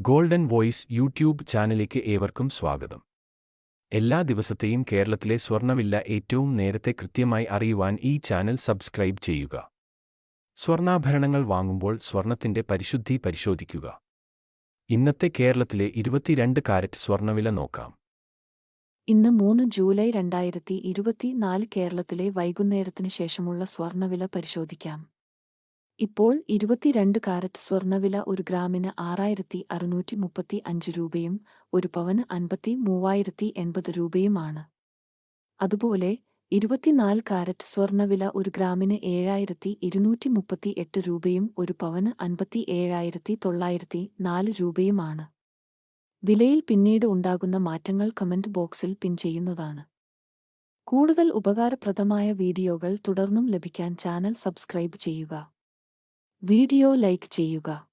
Golden voice YouTube ചാനലിലേക്ക് ഏവർക്കും സ്വാഗതം. എല്ലാ ദിവസത്തെയും കേരളത്തിലെ സ്വർണവില്ല ഏറ്റവും നേരത്തെ കൃത്യമായി അറിയുവാൻ ഈ ചാനൽ സബ്സ്ക്രൈബ് ചെയ്യുക. സ്വർണാഭരണങ്ങൾ വാങ്ങുമ്പോൾ സ്വർണത്തിന്റെ പരിശുദ്ധി പരിശോധിക്കുക. ഇന്നത്തെ കേരളത്തിലെ ഇരുപത്തിരണ്ട് കാരറ്റ് സ്വർണവില നോക്കാം. ഇന്ന് മൂന്ന് ജൂലൈ രണ്ടായിരത്തി ഇരുപത്തിനാല് കേരളത്തിലെ വൈകുന്നേരത്തിന് ശേഷമുള്ള സ്വർണവില പരിശോധിക്കാം. ഇപ്പോൾ ഇരുപത്തിരണ്ട് കാരറ്റ് സ്വർണവില ഒരു ഗ്രാമിന് ആറായിരത്തി അറുന്നൂറ്റി മുപ്പത്തി അഞ്ച് രൂപയും ഒരു പവന് അൻപത്തി മൂവായിരത്തി എൺപത് രൂപയുമാണ്. അതുപോലെ ഇരുപത്തിനാല് കാരറ്റ് സ്വർണവില ഒരു ഗ്രാമിന് ഏഴായിരത്തി ഇരുന്നൂറ്റി മുപ്പത്തി എട്ട് രൂപയും ഒരു പവന് അൻപത്തി ഏഴായിരത്തി തൊള്ളായിരത്തി നാല് രൂപയുമാണ്. വിലയിൽ പിന്നീട് ഉണ്ടാകുന്ന മാറ്റങ്ങൾ കമന്റ് ബോക്സിൽ പിൻ ചെയ്യുന്നതാണ്. കൂടുതൽ ഉപകാരപ്രദമായ വീഡിയോകൾ തുടർന്നും ലഭിക്കാൻ ചാനൽ സബ്സ്ക്രൈബ് ചെയ്യുക. വീഡിയോ ലൈക്ക് ചെയ്യുക